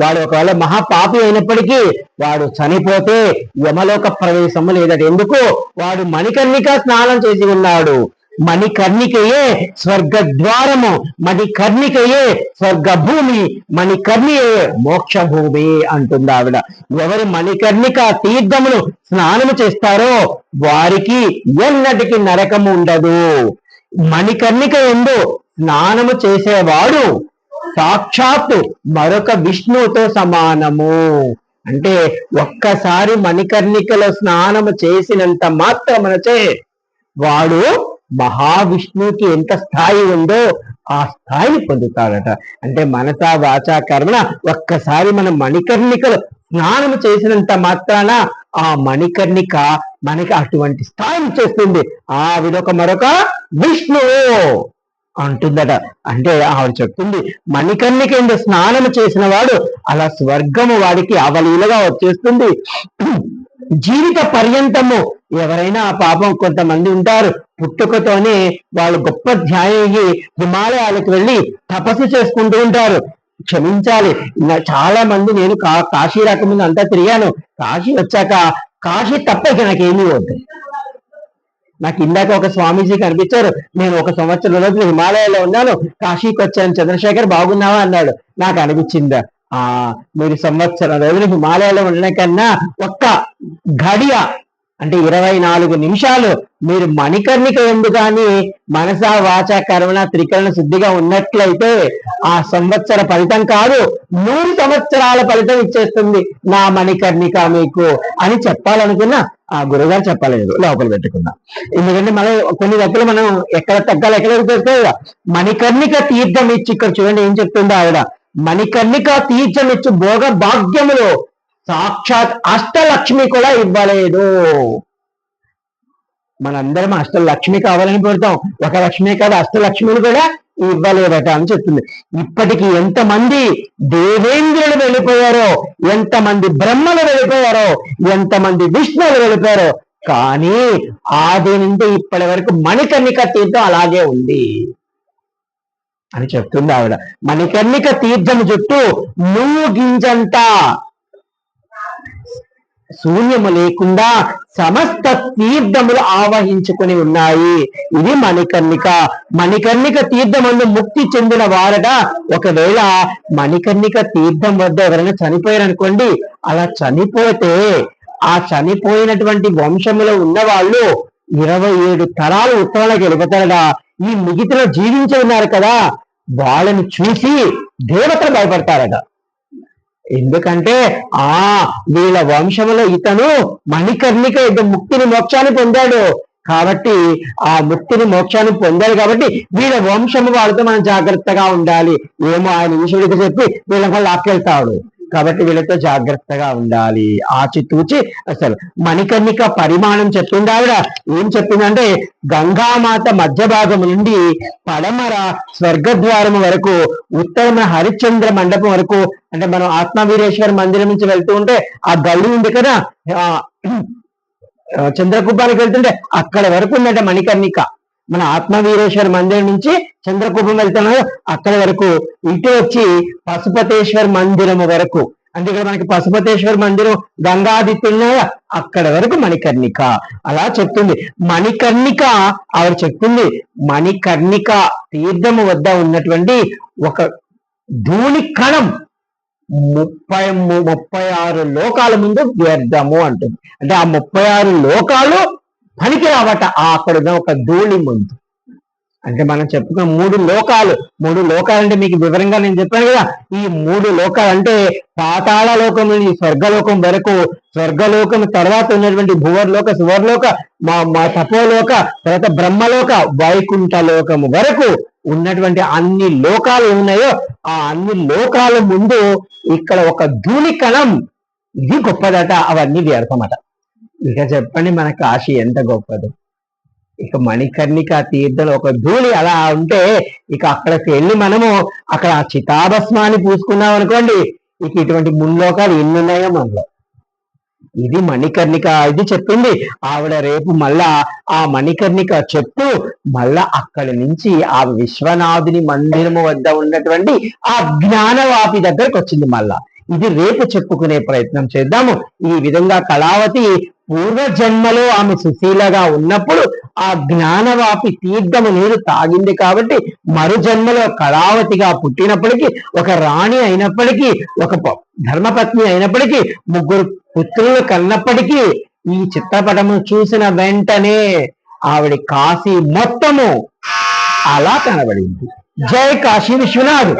వాడు ఒకవేళ మహాపాపి అయినప్పటికీ వాడు చనిపోతే యమలోక ప్రవేశము లేదట. ఎందుకు? వాడు మణికర్ణిక స్నానం చేసి ఉన్నాడు. మణికర్ణికయే స్వర్గద్వారము. మణికర్ణికయే స్వర్గభూమి. మణికర్ణియే మోక్ష భూమి అంటుంది ఆవిడ. ఎవరు మణికర్ణిక తీర్థమును స్నానము చేస్తారో వారికి ఎన్నటికి నరకము ఉండదు. మణికర్ణిక ఎందు స్నానము చేసేవాడు సాక్షాత్తు మరొక విష్ణువుతో సమానము. అంటే ఒక్కసారి మణికర్ణికలో స్నానము చేసినంత మాత్రమనచే వాడు మహావిష్ణువుకి ఎంత స్థాయి ఉందో ఆ స్థాయిని పొందుతాడట. అంటే మనసా వాచా కర్మణ ఒక్కసారి మన మణికర్ణికలు స్నానం చేసినంత మాత్రాన ఆ మణికర్ణిక మనకి అటువంటి స్థాయిని చేస్తుంది. ఆ విడొక మరొక విష్ణువు. అంటుందట. అంటే ఆవిడ చెప్తుంది మణికర్ణిక కింద స్నానం చేసిన వాడు అలా స్వర్గము వాడికి అవలీలగా వచ్చేస్తుంది. జీవిత పర్యంతము ఎవరైనా ఆ పాపం కొంతమంది ఉంటారు. పుట్టుకతోనే వాళ్ళు గొప్ప ధ్యాయి హిమాలయాలకు వెళ్ళి తపస్సు చేసుకుంటూ ఉంటారు. క్షమించాలి. చాలా మంది నేను కా- కాశీ రాకముందు అంతా తిరిగాను. కాశీ వచ్చాక కాశీ తప్ప ఇక నాకేమీ వద్దు. నాకు ఇందాక ఒక స్వామీజీ కనిపించారు. నేను ఒక సంవత్సరం రోజులు హిమాలయాలో ఉన్నాను. కాశీకి వచ్చాను. చంద్రశేఖర్ బాగున్నావా? అన్నాడు. నాకు అనిపించిందా. ఆ మీరు సంవత్సరం రోజులు హిమాలయాలో ఉండడం కన్నా ఒక్క గడియ అంటే ఇరవై నాలుగు నిమిషాలు మీరు మణికర్ణిక ఎందు కానీ మనస వాచ కర్మణ త్రికరణ శుద్ధిగా ఉన్నట్లయితే ఆ సంవత్సర ఫలితం కాదు నూరు సంవత్సరాల ఫలితం ఇచ్చేస్తుంది నా మణికర్ణిక మీకు అని చెప్పాలనుకున్నా ఆ గురుగారు చెప్పలేదు లోపల పెట్టుకున్నా. ఎందుకంటే మనం కొన్ని దగ్గర మనం ఎక్కడ తగ్గాలి ఎక్కడ వస్తే మణికర్ణిక తీర్థం ఇచ్చి ఇక్కడ చూడండి ఏం చెప్తుందో ఆవిడ. మణికర్ణిక తీర్థం ఇచ్చి భోగ భాగ్యములు సాక్షాత్ అష్టలక్ష్మి కూడా ఇవ్వలేదు. మనందరం అష్టలక్ష్మి కావాలని పెడతాం ఒక లక్ష్మి కాదు అష్టలక్ష్మిని కూడా ఇవ్వలేదట అని చెప్తుంది. ఇప్పటికి ఎంతమంది దేవేంద్రులు వెళ్ళిపోయారో ఎంతమంది బ్రహ్మలు వెళ్ళిపోయారో ఎంతమంది విష్ణువులు వెళ్ళిపోయారో కానీ ఆది నుండి ఇప్పటి వరకు మణికర్ణిక తీర్థం అలాగే ఉంది అని చెప్తుంది ఆవిడ. మణికర్ణిక తీర్థం చుట్టూ నువ్వు గింజంతా శూన్యము లేకుండా సమస్త తీర్థములు ఆవహించుకుని ఉన్నాయి. ఇది మణికర్ణిక. మణికర్ణిక తీర్థమందు ముక్తి చెందిన వారట. ఒకవేళ మణికర్ణిక తీర్థం వద్ద ఎవరైనా చనిపోయారనుకోండి అలా చనిపోతే ఆ చనిపోయినటువంటి వంశములో ఉన్న వాళ్ళు ఇరవై ఏడు తరాలు ఉత్తరాలకు వెళ్ళిపోతారట ఈ మిగతలో జీవించి ఉన్నారు కదా. వాళ్ళని చూసి దేవతలు భయపడతారట. ఎందుకంటే ఆ వీళ్ళ వంశంలో ఇతను మణికర్ణిక యుద్ధ ముక్తిని మోక్షాన్ని పొందాడు. కాబట్టి ఆ ముక్తిని మోక్షాన్ని పొందాడు కాబట్టి వీళ్ళ వంశము వాళ్ళతో మనం జాగ్రత్తగా ఉండాలి. ఏమో ఆయన ఈశ్వరుడికి చెప్పి వీళ్ళకి లాక్కెళ్తాడు కాబట్టి వీళ్ళతో జాగ్రత్తగా ఉండాలి. ఆచితూచి అసలు మణికర్ణిక పరిమాణం చెప్పింది ఆవిడ. ఏం చెప్పిందంటే గంగామాత మధ్య భాగం నుండి పడమర స్వర్గద్వారం వరకు ఉత్తరమైన హరిశ్చంద్ర మండపం వరకు అంటే మనం ఆత్మవీరేశ్వర మందిరం నుంచి వెళ్తూ ఉంటే ఆ గల్లి ఉంది కదా చంద్రకుబ్బానికి వెళ్తుంటే అక్కడ వరకు ఉందంట మణికర్ణిక. మన ఆత్మవీరేశ్వర మందిరం నుంచి చంద్రకూపం వెళ్తున్నాం అక్కడ వరకు ఇటు వచ్చి పశుపతేశ్వర మందిరం వరకు. అంటే ఇక్కడ మనకి పశుపతేశ్వర మందిరం గంగాదిత్యున్న అక్కడ వరకు మణికర్ణిక. అలా చెప్తుంది. మణికర్ణిక ఆవిడ చెప్తుంది మణికర్ణిక తీర్థము వద్ద ఉన్నటువంటి ఒక ధూళి కణం ముప్పై ము- ముప్పై ఆరు లోకాల ముందు వ్యర్థము అంటుంది. అంటే ఆ ముప్పై ఆరు లోకాలు పనికి రావట అక్కడ ఒక ధూళి ముందు. అంటే మనం చెప్పుకున్న మూడు లోకాలు మూడు లోకాలు అంటే మీకు వివరంగా నేను చెప్పాను కదా ఈ మూడు లోకాలు అంటే పాతాళ లోకం నుండి స్వర్గలోకం వరకు స్వర్గలోకం తర్వాత ఉన్నటువంటి భువర్లోక సువర్లోక మా మా తపోలోక తర్వాత బ్రహ్మలోక వైకుంఠ లోకము వరకు ఉన్నటువంటి అన్ని లోకాలు ఉన్నాయో ఆ అన్ని లోకాల ముందు ఇక్కడ ఒక ధూళి కణం ఇది గొప్పదట అవన్నీ వ్యర్థమట. ఇక చెప్పండి మన కాశీ ఎంత గొప్పదో. ఇక మణికర్ణిక తీర్థం ఒక ధూళి అలా ఉంటే ఇక అక్కడికి వెళ్ళి మనము అక్కడ ఆ చితాభస్మాన్ని పూసుకున్నాం అనుకోండి ఇక ఇటువంటి ముల్లోకాలు ఎన్ని ఉన్నాయో మనలో. ఇది మణికర్ణిక ఇది చెప్పింది. ఆవిడ రేపు మళ్ళా ఆ మణికర్ణిక చెప్తూ మళ్ళా అక్కడి నుంచి ఆ విశ్వనాథుని మందిరము వద్ద ఉన్నటువంటి ఆ జ్ఞానవాపి దగ్గరకు వచ్చింది మళ్ళా. ఇది రేపు చెప్పుకునే ప్రయత్నం చేద్దాము. ఈ విధంగా కళావతి పూర్వజన్మలో ఆమె సుశీలగా ఉన్నప్పుడు ఆ జ్ఞానవాపి తీర్థము నీరు తాగింది కాబట్టి మరు జన్మలో కళావతిగా పుట్టినప్పటికీ ఒక రాణి అయినప్పటికీ ఒక ప- ధర్మపత్ని అయినప్పటికీ ముగ్గురు పుత్రులు కన్నప్పటికీ ఈ చిత్రపటము చూసిన వెంటనే ఆవిడ కాశీ మొత్తము అలా కనబడింది. జై కాశీ విశ్వనాథ్.